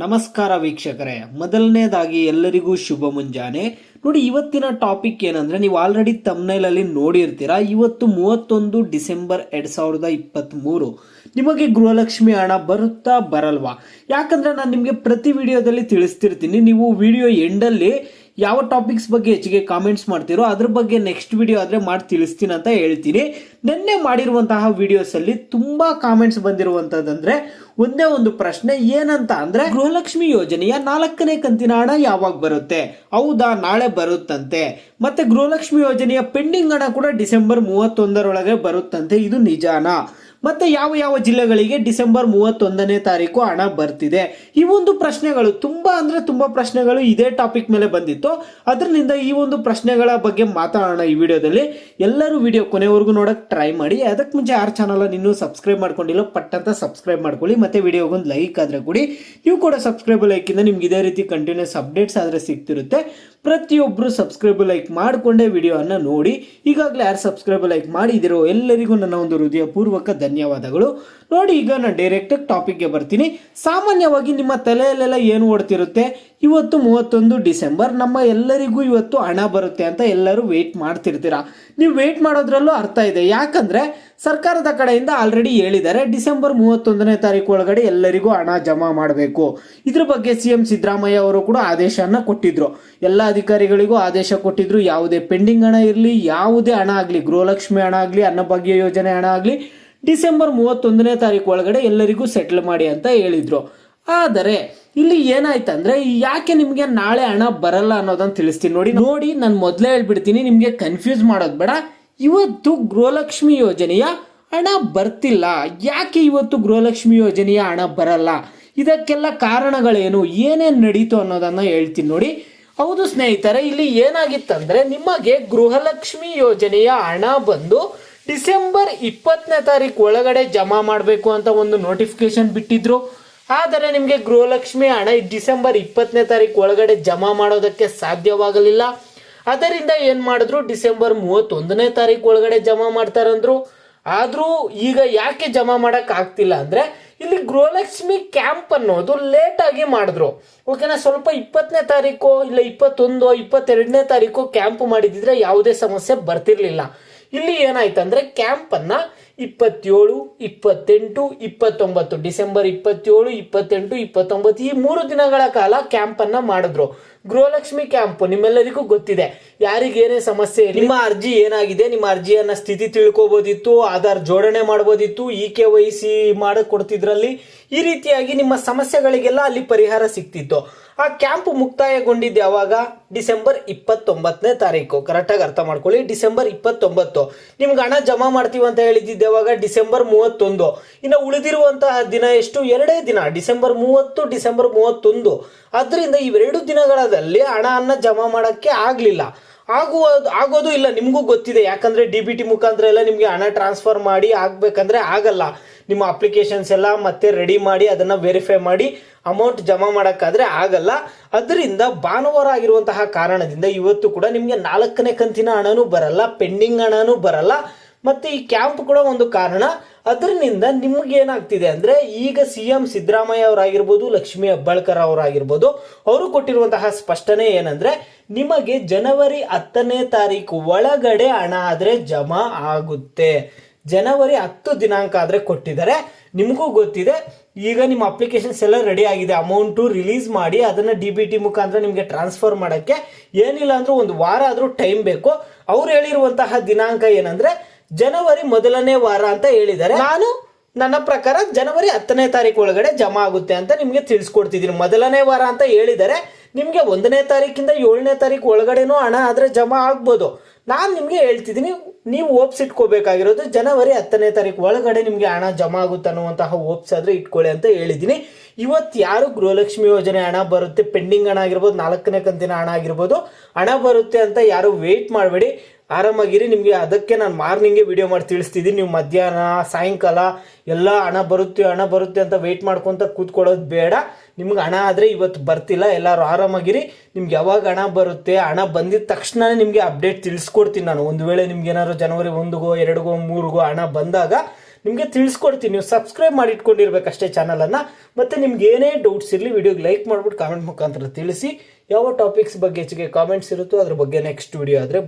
ನಮಸ್ಕಾರ ವೀಕ್ಷಕರೇ. ಮೊದಲನೇದಾಗಿ ಎಲ್ಲರಿಗೂ ಶುಭ ಮುಂಜಾನೆ. ನೋಡಿ, ಇವತ್ತಿನ ಟಾಪಿಕ್ ಏನಂದ್ರೆ ನೀವು ಆಲ್ರೆಡಿ ತಮ್ನೈಲಲ್ಲಿ ನೋಡಿರ್ತೀರಾ, ಇವತ್ತು ಮೂವತ್ತೊಂದು ಡಿಸೆಂಬರ್ ಎರಡ್ ಸಾವಿರದ ಇಪ್ಪತ್ತ್ ಮೂರು ನಿಮಗೆ ಗೃಹಲಕ್ಷ್ಮಿ ಹಣ ಬರುತ್ತಾ ಬರಲ್ವಾ? ಯಾಕಂದ್ರೆ ನಾನು ನಿಮಗೆ ಪ್ರತಿ ವಿಡಿಯೋದಲ್ಲಿ ತಿಳಿಸ್ತಿರ್ತೀನಿ, ನೀವು ವಿಡಿಯೋ ಎಂಡಲ್ಲಿ ಯಾವ ಟಾಪಿಕ್ಸ್ ಬಗ್ಗೆ ಹೆಚ್ಚಿಗೆ ಕಾಮೆಂಟ್ಸ್ ಮಾಡ್ತೀರೋ ಅದ್ರ ಬಗ್ಗೆ ನೆಕ್ಸ್ಟ್ ವಿಡಿಯೋ ಆದ್ರೆ ಮಾಡಿ ತಿಳಿಸ್ತೀನಿ ಅಂತ ಹೇಳ್ತೀನಿ. ನಿನ್ನೆ ಮಾಡಿರುವಂತಹ ವಿಡಿಯೋಸ್ ಅಲ್ಲಿ ತುಂಬಾ ಕಾಮೆಂಟ್ಸ್ ಬಂದಿರುವಂಥದ್ದಂದರೆ ಒಂದೇ ಒಂದು ಪ್ರಶ್ನೆ, ಏನಂತ ಅಂದ್ರೆ ಗೃಹಲಕ್ಷ್ಮಿ ಯೋಜನೆಯ ನಾಲ್ಕನೇ ಕಂತಿನ ಹಣ ಯಾವಾಗ ಬರುತ್ತೆ? ಹೌದಾ, ನಾಳೆ ಬರುತ್ತಂತೆ. ಮತ್ತೆ ಗೃಹಲಕ್ಷ್ಮಿ ಯೋಜನೆಯ ಪೆಂಡಿಂಗ್ ಹಣ ಕೂಡ ಡಿಸೆಂಬರ್ ಮೂವತ್ತೊಂದರೊಳಗೆ ಬರುತ್ತಂತೆ, ಇದು ನಿಜಾನಾ? ಮತ್ತೆ ಯಾವ ಯಾವ ಜಿಲ್ಲೆಗಳಿಗೆ ಡಿಸೆಂಬರ್ ಮೂವತ್ತೊಂದನೇ ತಾರೀಕು ಹಣ ಬರ್ತಿದೆ? ಈ ಒಂದು ಪ್ರಶ್ನೆಗಳು ತುಂಬಾ ಅಂದ್ರೆ ತುಂಬಾ ಪ್ರಶ್ನೆಗಳು ಇದೇ ಟಾಪಿಕ್ ಮೇಲೆ ಬಂದಿತ್ತು. ಅದರಿಂದ ಈ ಒಂದು ಪ್ರಶ್ನೆಗಳ ಬಗ್ಗೆ ಮಾತಾಡೋಣ ಈ ವಿಡಿಯೋದಲ್ಲಿ. ಎಲ್ಲರೂ ವಿಡಿಯೋ ಕೊನೆವರೆಗೂ ನೋಡಕ್ ಟ್ರೈ ಮಾಡಿ. ಅದಕ್ಕೆ ಮುಂಚೆ ಯಾರು ಚಾನಲ್ ಇನ್ನೂ ಸಬ್ಸ್ಕ್ರೈಬ್ ಮಾಡ್ಕೊಂಡಿಲ್ಲ, ಪಟ್ಟಂತ ಸಬ್ಸ್ಕ್ರೈಬ್ ಮಾಡ್ಕೊಳ್ಳಿ. ಮತ್ತೆ ವಿಡಿಯೋಗೊಂದು ಲೈಕ್ ಆದ್ರೆ ಕೊಡಿ. ನೀವು ಕೂಡ ಸಬ್ಸ್ಕ್ರೈಬ್ ಲೈಕ್ ಇಂದ ನಿಮ್ಗೆ ಇದೇ ರೀತಿ ಕಂಟಿನ್ಯೂಸ್ ಅಪ್ಡೇಟ್ಸ್ ಆದ್ರೆ ಸಿಗ್ತಿರುತ್ತೆ. ಪ್ರತಿಯೊಬ್ಬರು ಸಬ್ಸ್ಕ್ರೈಬ್ ಲೈಕ್ ಮಾಡಿಕೊಂಡೇ ವಿಡಿಯೋವನ್ನು ನೋಡಿ, ಈಗಾಗಲೇ ಯಾರು ಸಬ್ಸ್ಕ್ರೈಬ್ ಲೈಕ್ ಮಾಡಿದಿರೋ ಎಲ್ಲರಿಗೂ ನನ್ನ ಒಂದು ಹೃದಯಪೂರ್ವಕ ಧನ್ಯವಾದಗಳು. ನೋಡಿ, ಈಗ ನಾನು ಡೈರೆಕ್ಟಾಗಿ ಟಾಪಿಕ್ಗೆ ಬರ್ತೀನಿ. ಸಾಮಾನ್ಯವಾಗಿ ನಿಮ್ಮ ತಲೆಯಲ್ಲೆಲ್ಲ ಏನು ಓಡ್ತಿರುತ್ತೆ? ಇವತ್ತು ಮೂವತ್ತೊಂದು ಡಿಸೆಂಬರ್, ನಮ್ಮ ಎಲ್ಲರಿಗೂ ಇವತ್ತು ಹಣ ಬರುತ್ತೆ ಅಂತ ಎಲ್ಲರೂ ವೇಟ್ ಮಾಡ್ತಿರ್ತೀರಾ? ನೀವು ವೇಟ್ ಮಾಡೋದ್ರಲ್ಲೂ ಅರ್ಥ ಇದೆ. ಯಾಕಂದರೆ ಸರ್ಕಾರದ ಕಡೆಯಿಂದ ಆಲ್ರೆಡಿ ಹೇಳಿದ್ದಾರೆ, ಡಿಸೆಂಬರ್ ಮೂವತ್ತೊಂದನೇ ತಾರೀಕು ಒಳಗಡೆ ಎಲ್ಲರಿಗೂ ಹಣ ಜಮಾ ಮಾಡಬೇಕು. ಇದ್ರ ಬಗ್ಗೆ ಸಿ ಎಂ ಸಿದ್ದರಾಮಯ್ಯ ಅವರು ಕೂಡ ಆದೇಶವನ್ನು ಕೊಟ್ಟಿದ್ರು. ಎಲ್ಲ ಅಧಿಕಾರಿಗಳಿಗೂ ಆದೇಶ ಕೊಟ್ಟಿದ್ರು, ಯಾವುದೇ ಪೆಂಡಿಂಗ್ ಹಣ ಇರಲಿ, ಯಾವುದೇ ಹಣ ಆಗಲಿ, ಗೃಹಲಕ್ಷ್ಮಿ ಹಣ ಆಗಲಿ, ಅನ್ನಭಾಗ್ಯ ಯೋಜನೆ ಹಣ ಆಗಲಿ, ಡಿಸೆಂಬರ್ ಮೂವತ್ತೊಂದನೇ ತಾರೀಕು ಒಳಗಡೆ ಎಲ್ಲರಿಗೂ ಸೆಟ್ಲ್ ಮಾಡಿ ಅಂತ ಹೇಳಿದರು. ಆದರೆ ಇಲ್ಲಿ ಏನಾಯ್ತಂದ್ರೆ ಯಾಕೆ ನಿಮ್ಗೆ ನಾಳೆ ಹಣ ಬರಲ್ಲ ಅನ್ನೋದನ್ನ ತಿಳಿಸ್ತೀನಿ. ನೋಡಿ ನೋಡಿ, ನಾನು ಮೊದಲೇ ಹೇಳ್ಬಿಡ್ತೀನಿ, ನಿಮ್ಗೆ ಕನ್ಫ್ಯೂಸ್ ಮಾಡೋದು ಬೇಡ. ಇವತ್ತು ಗೃಹಲಕ್ಷ್ಮಿ ಯೋಜನೆಯ ಹಣ ಬರ್ತಿಲ್ಲ. ಯಾಕೆ ಇವತ್ತು ಗೃಹಲಕ್ಷ್ಮಿ ಯೋಜನೆಯ ಹಣ ಬರಲ್ಲ? ಇದಕ್ಕೆಲ್ಲ ಕಾರಣಗಳೇನು? ಏನೇನು ನಡೀತು ಅನ್ನೋದನ್ನ ಹೇಳ್ತೀನಿ ನೋಡಿ. ಹೌದು ಸ್ನೇಹಿತರೆ, ಇಲ್ಲಿ ಏನಾಗಿತ್ತಂದ್ರೆ ನಿಮಗೆ ಗೃಹಲಕ್ಷ್ಮಿ ಯೋಜನೆಯ ಹಣ ಬಂದು ಡಿಸೆಂಬರ್ ಇಪ್ಪತ್ತನೇ ತಾರೀಕು ಒಳಗಡೆ ಜಮಾ ಮಾಡಬೇಕು ಅಂತ ಒಂದು ನೋಟಿಫಿಕೇಶನ್ ಬಿಟ್ಟಿದ್ರು. ಆದರೆ ನಿಮಗೆ ಗೃಹಲಕ್ಷ್ಮಿ ಹಣ ಡಿಸೆಂಬರ್ ಇಪ್ಪತ್ತನೇ ತಾರೀಕು ಒಳಗಡೆ ಜಮಾ ಮಾಡೋದಕ್ಕೆ ಸಾಧ್ಯವಾಗಲಿಲ್ಲ. ಅದರಿಂದ ಏನು ಮಾಡಿದ್ರು? ಡಿಸೆಂಬರ್ ಮೂವತ್ತೊಂದನೇ ತಾರೀಕು ಒಳಗಡೆ ಜಮಾ ಮಾಡ್ತಾರಂದ್ರು. ಆದರೂ ಈಗ ಯಾಕೆ ಜಮಾ ಮಾಡೋಕ್ಕಾಗ್ತಿಲ್ಲ ಅಂದ್ರೆ ಇಲ್ಲಿ ಗೃಹಲಕ್ಷ್ಮಿ ಕ್ಯಾಂಪ್ ಅನ್ನೋದು ಲೇಟಾಗಿ ಮಾಡಿದ್ರು. ಓಕೆನಾ ಸ್ವಲ್ಪ ಇಪ್ಪತ್ತನೇ ತಾರೀಕು ಇಲ್ಲ ಇಪ್ಪತ್ತೊಂದು ಇಪ್ಪತ್ತೆರಡನೇ ತಾರೀಕು ಕ್ಯಾಂಪ್ ಮಾಡಿದಿದ್ರೆ ಯಾವುದೇ ಸಮಸ್ಯೆ ಬರ್ತಿರ್ಲಿಲ್ಲ. ಇಲ್ಲಿ ಏನಾಯ್ತಂದ್ರೆ ಕ್ಯಾಂಪ್ ಅನ್ನ ಇಪ್ಪತ್ತೇಳು, ಇಪ್ಪತ್ತೆಂಟು, ಇಪ್ಪತ್ತೊಂಬತ್ತು. ಡಿಸೆಂಬರ್ ಇಪ್ಪತ್ತೇಳು, ಇಪ್ಪತ್ತೆಂಟು, ಇಪ್ಪತ್ತೊಂಬತ್ತು ಈ ಮೂರು ದಿನಗಳ ಕಾಲ ಕ್ಯಾಂಪ್ ಅನ್ನ ಮಾಡಿದ್ರು. ಗೃಹಲಕ್ಷ್ಮಿ ಕ್ಯಾಂಪ್ ನಿಮ್ಮೆಲ್ಲರಿಗೂ ಗೊತ್ತಿದೆ. ಯಾರಿಗೇನೇ ಸಮಸ್ಯೆ ನಿಮ್ಮ ಅರ್ಜಿ ಏನಾಗಿದೆ? ನಿಮ್ಮ ಅರ್ಜಿಯನ್ನ ಸ್ಥಿತಿ ತಿಳ್ಕೊಬೋದಿತ್ತು, ಆಧಾರ್ ಜೋಡಣೆ ಮಾಡ್ಬೋದಿತ್ತು, ಇ ಕೆ ವೈ ಸಿ ಮಾಡಿಕೊಡ್ತಿದ್ರಲ್ಲಿ ಈ ರೀತಿಯಾಗಿ ನಿಮ್ಮ ಸಮಸ್ಯೆಗಳಿಗೆಲ್ಲ ಅಲ್ಲಿ ಪರಿಹಾರ ಸಿಕ್ತಿತ್ತು. ಆ ಕ್ಯಾಂಪ್ ಮುಕ್ತಾಯಗೊಂಡಿದ್ದು ಯಾವಾಗ? ಡಿಸೆಂಬರ್ ಇಪ್ಪತ್ತೊಂಬತ್ತನೇ ತಾರೀಕು. ಕರೆಕ್ಟಾಗಿ ಅರ್ಥ ಮಾಡ್ಕೊಳ್ಳಿ. ಡಿಸೆಂಬರ್ ಇಪ್ಪತ್ತೊಂಬತ್ತು. ನಿಮ್ಗೆ ಹಣ ಜಮಾ ಮಾಡ್ತೀವಿ ಅಂತ ಹೇಳಿದ್ದು ಯಾವಾಗ? ಡಿಸೆಂಬರ್ ಮೂವತ್ತೊಂದು. ಇನ್ನು ಉಳಿದಿರುವಂತಹ ದಿನ ಎಷ್ಟು? ಎರಡೇ ದಿನ. ಡಿಸೆಂಬರ್ ಮೂವತ್ತು, ಡಿಸೆಂಬರ್ ಮೂವತ್ತೊಂದು. ಅದರಿಂದ ಇವೆರಡು ದಿನಗಳಲ್ಲಿ ಹಣವನ್ನು ಜಮಾ ಮಾಡೋಕ್ಕೆ ಆಗಲಿಲ್ಲ. ಆಗುವ, ಆಗೋದು ಇಲ್ಲ. ನಿಮಗೂ ಗೊತ್ತಿದೆ. ಯಾಕಂದರೆ ಡಿ ಬಿ ಟಿ ಮುಖಾಂತರ ಎಲ್ಲ ನಿಮಗೆ ಹಣ ಟ್ರಾನ್ಸ್ಫರ್ ಮಾಡಿ ಆಗಬೇಕಂದ್ರೆ ಆಗಲ್ಲ. ನಿಮ್ಮ ಅಪ್ಲಿಕೇಶನ್ಸ್ ಎಲ್ಲ ಮತ್ತೆ ರೆಡಿ ಮಾಡಿ ಅದನ್ನ ವೆರಿಫೈ ಮಾಡಿ ಅಮೌಂಟ್ ಜಮಾ ಮಾಡೋಕ್ಕಾದ್ರೆ ಆಗಲ್ಲ. ಅದರಿಂದ ಭಾನುವಾರ ಆಗಿರುವಂತಹ ಕಾರಣದಿಂದ ಇವತ್ತು ಕೂಡ ನಿಮಗೆ ನಾಲ್ಕನೇ ಕಂತಿನ ಹಣನೂ ಬರಲ್ಲ ಪೆಂಡಿಂಗ್ ಹಣನೂ ಬರಲ್ಲ. ಮತ್ತೆ ಈ ಕ್ಯಾಂಪ್ ಕೂಡ ಒಂದು ಕಾರಣ. ಅದರಿಂದ ನಿಮಗೇನಾಗ್ತಿದೆ ಅಂದ್ರೆ ಈಗ ಸಿ ಎಂ ಸಿದ್ದರಾಮಯ್ಯ ಅವರಾಗಿರ್ಬೋದು, ಲಕ್ಷ್ಮೀ ಹೆಬ್ಬಾಳ್ಕರ್ ಅವರಾಗಿರ್ಬೋದು, ಅವರು ಕೊಟ್ಟಿರುವಂತಹ ಸ್ಪಷ್ಟನೆ ಏನಂದ್ರೆ ನಿಮಗೆ ಜನವರಿ ಹತ್ತನೇ ತಾರೀಕು ಒಳಗಡೆ ಹಣ ಆದರೆ ಜಮಾ ಆಗುತ್ತೆ. ಜನವರಿ ಹತ್ತು ದಿನಾಂಕ ಆದರೆ ಕೊಟ್ಟಿದ್ದಾರೆ. ನಿಮಗೂ ಗೊತ್ತಿದೆ. ಈಗ ನಿಮ್ಮ ಅಪ್ಲಿಕೇಶನ್ಸ್ ಎಲ್ಲ ರೆಡಿ ಆಗಿದೆ. ಅಮೌಂಟು ರಿಲೀಸ್ ಮಾಡಿ ಅದನ್ನು ಡಿ ಬಿ ಟಿ ಮುಖಾಂತರ ನಿಮಗೆ ಟ್ರಾನ್ಸ್ಫರ್ ಮಾಡೋಕ್ಕೆ ಏನಿಲ್ಲ ಅಂದರೂ ಒಂದು ವಾರ ಆದರೂ ಟೈಮ್ ಬೇಕು. ಅವ್ರು ಹೇಳಿರುವಂತಹ ದಿನಾಂಕ ಏನಂದರೆ ಜನವರಿ ಮೊದಲನೇ ವಾರ ಅಂತ ಹೇಳಿದ್ದಾರೆ. ನಾನು? ನನ್ನ ಪ್ರಕಾರ ಜನವರಿ ಹತ್ತನೇ ತಾರೀಕು ಒಳಗಡೆ ಜಮಾ ಆಗುತ್ತೆ ಅಂತ ನಿಮಗೆ ತಿಳಿಸ್ಕೊಡ್ತಿದ್ದೀನಿ. ಮೊದಲನೇ ವಾರ ಅಂತ ಹೇಳಿದ್ದಾರೆ ನಿಮಗೆ ಒಂದನೇ ತಾರೀಕಿಂದ ಏಳನೇ ತಾರೀಕು ಒಳಗಡೆನೂ ಹಣ ಆದರೆ ಜಮಾ ಆಗ್ಬೋದು. ನಾನು ನಿಮಗೆ ಹೇಳ್ತಿದ್ದೀನಿ ನೀವು ಓಪ್ಸ್ ಇಟ್ಕೋಬೇಕಾಗಿರೋದು ಜನವರಿ ಹತ್ತನೇ ತಾರೀಕು ಒಳಗಡೆ ನಿಮಗೆ ಹಣ ಜಮಾ ಆಗುತ್ತೆ ಅನ್ನುವಂತಹ ಓಪ್ಸ್ ಆದ್ರೆ ಇಟ್ಕೊಳ್ಳಿ ಅಂತ ಹೇಳಿದ್ದೀನಿ. ಇವತ್ತು ಯಾರು ಗೃಹಲಕ್ಷ್ಮಿ ಯೋಜನೆ ಹಣ ಬರುತ್ತೆ? ಪೆಂಡಿಂಗ್ ಹಣ ಆಗಿರ್ಬೋದು, ನಾಲ್ಕನೇ ಕಂತಿನ ಹಣ ಆಗಿರ್ಬೋದು. ಹಣ ಬರುತ್ತೆ ಅಂತ ಯಾರು ವೇಟ್ ಮಾಡಬೇಡಿ. ಆರಾಮಾಗಿರಿ, ನಿಮಗೆ ಅದಕ್ಕೆ ನಾನು ಮಾರ್ನಿಂಗೆ ವಿಡಿಯೋ ಮಾಡಿ ತಿಳಿಸ್ತಿದ್ದೀನಿ ನೀವು ಮಧ್ಯಾಹ್ನ, ಸಾಯಂಕಾಲ ಎಲ್ಲ ಹಣ ಬರುತ್ತೆ ಹಣ ಬರುತ್ತೆ ಅಂತ ವೆಯ್ಟ್ ಮಾಡ್ಕೊತ ಕೂತ್ಕೊಳ್ಳೋದು ಬೇಡ. ನಿಮ್ಗೆ ಹಣ ಆದರೆ ಇವತ್ತು ಬರ್ತಿಲ್ಲ, ಎಲ್ಲರೂ ಆರಾಮಾಗಿರಿ. ನಿಮ್ಗೆ ಯಾವಾಗ ಹಣ ಬರುತ್ತೆ, ಹಣ ಬಂದಿದ ತಕ್ಷಣ ನಿಮಗೆ ಅಪ್ಡೇಟ್ ತಿಳಿಸ್ಕೊಡ್ತೀನಿ ನಾನು. ಒಂದು ವೇಳೆ ನಿಮ್ಗೆ ಏನಾದ್ರು ಜನವರಿ ಒಂದುಗೋ, ಎರಡುಗೋ, ಮೂರಿಗೋ ಹಣ ಬಂದಾಗ ನಿಮಗೆ ತಿಳಿಸ್ಕೊಡ್ತೀನಿ. ನೀವು ಸಬ್ಸ್ಕ್ರೈಬ್ ಮಾಡಿ ಇಟ್ಕೊಂಡಿರ್ಬೇಕಷ್ಟೇ ಚಾನಲನ್ನು ಮತ್ತು ನಿಮ್ಗೆ ಏನೇ ಡೌಟ್ಸ್ ಇರಲಿ ವಿಡಿಯೋಗೆ ಲೈಕ್ ಮಾಡ್ಬಿಟ್ಟು ಕಾಮೆಂಟ್ ಮುಖಾಂತರ ತಿಳಿಸಿ. ಯಾವ ಟಾಪಿಕ್ಸ್ ಬಗ್ಗೆ ಹೆಚ್ಚಿಗೆ ಕಾಮೆಂಟ್ಸ್ ಇರುತ್ತೋ ಅದ್ರ ಬಗ್ಗೆ ನೆಕ್ಸ್ಟ್ ವಿಡಿಯೋ ಆದರೆ